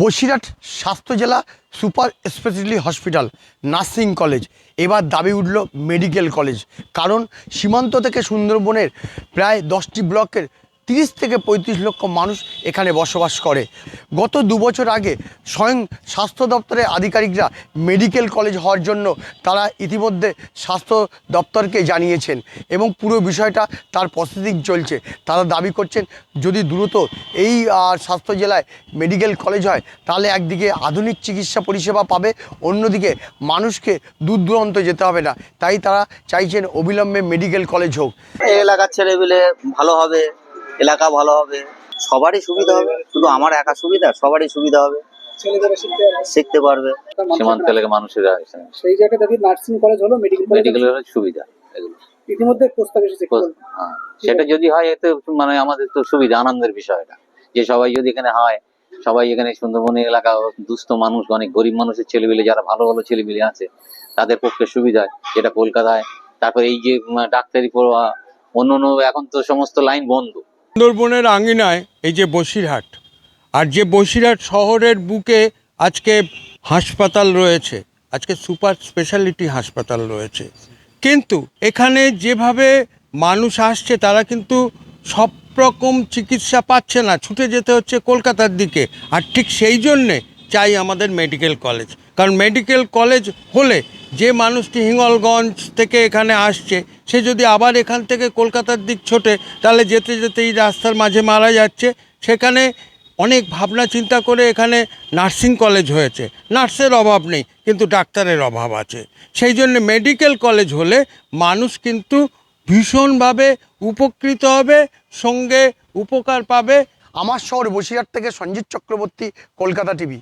বসিরহাট স্বাস্থ্য জেলা super speciality hospital, nursing college. এবার দাবি উঠল মেডিকেল কলেজ, কারণ সীমান্ত থেকে সুন্দরবনের প্রায় দশটি ব্লকের তিরিশ থেকে পঁয়ত্রিশ লক্ষ মানুষ এখানে বসবাস করে। গত দু বছর আগে স্বয়ং স্বাস্থ্য দপ্তরের আধিকারিকরা মেডিকেল কলেজ হওয়ার জন্য তারা ইতিমধ্যে স্বাস্থ্য দপ্তরকে জানিয়েছেন এবং পুরো বিষয়টা তার প্রসেসিং চলছে। তারা দাবি করছেন, যদি দ্রুত এই স্বাস্থ্য জেলায় মেডিকেল কলেজ হয়, তাহলে একদিকে আধুনিক চিকিৎসা পরিষেবা পাবে, অন্যদিকে মানুষকে দূর দূরান্ত যেতে হবে না। তাই তারা চাইছেন অবিলম্বে মেডিকেল কলেজ হোক। এলাকার ছেলে পেলে ভালো হবে। এলাকা ভালো হবে সবারই সুবিধা হবে শুধু আমার একা সুবিধা সবারই সুবিধা হবে। শিখতে পারবে। সীমান্ত এলাকার মানুষেরা সেই জায়গায় নার্সিং কলেজ হলো মেডিকেল কলেজ সুবিধা এগুলো। ইতিমধ্যে প্রস্তাব এসেছে? হ্যাঁ, সেটা যদি হয় এতে মানে আমাদের তো সুবিধা আনন্দের বিষয়টা যে সবাই যদি এখানে হয় সবাই এখানে সুন্দরবনের এলাকা দুস্থ মানুষ অনেক গরিব মানুষের ছেলেমেলে যারা ভালো ভালো ছেলেমেলে আছে তাদের পক্ষে সুবিধা যেটা কলকাতায়। তারপর এই যে ডাক্তারি পড়ুয়া অন্য অন্য এখন তো সমস্ত লাইন বন্ধ। সুন্দরবনের আঙিনায় এই যে বসিরহাট, আর যে বসিরহাট শহরের বুকে আজকে হাসপাতাল রয়েছে, আজকে সুপার স্পেশালিটি হাসপাতাল রয়েছে। কিন্তু এখানে যেভাবে মানুষ আসছে, তারা কিন্তু সব রকম চিকিৎসা পাচ্ছে না, ছুটে যেতে হচ্ছে কলকাতার দিকে। আর ঠিক সেই জন্যে চাই আমাদের মেডিকেল কলেজ কারণ মেডিকেল কলেজ হলে যে মানুষটি হিঙ্গলগঞ্জ থেকে এখানে আসছে, সে যদি আবার এখান থেকে কলকাতার দিক ছোটে, তাহলে যেতে যেতে এই রাস্তার মাঝে মারা যাচ্ছে। সেখানে অনেক ভাবনা চিন্তা করে এখানে নার্সিং কলেজ হয়েছে। নার্সের অভাব নেই, কিন্তু ডাক্তারের অভাব আছে। সেই জন্য মেডিকেল কলেজ হলে মানুষ কিন্তু ভীষণভাবে উপকৃত হবে, সঙ্গে উপকার পাবে। আমার শহর বসিরহাট থেকে সঞ্জিত চক্রবর্তী, কলকাতা টিভি।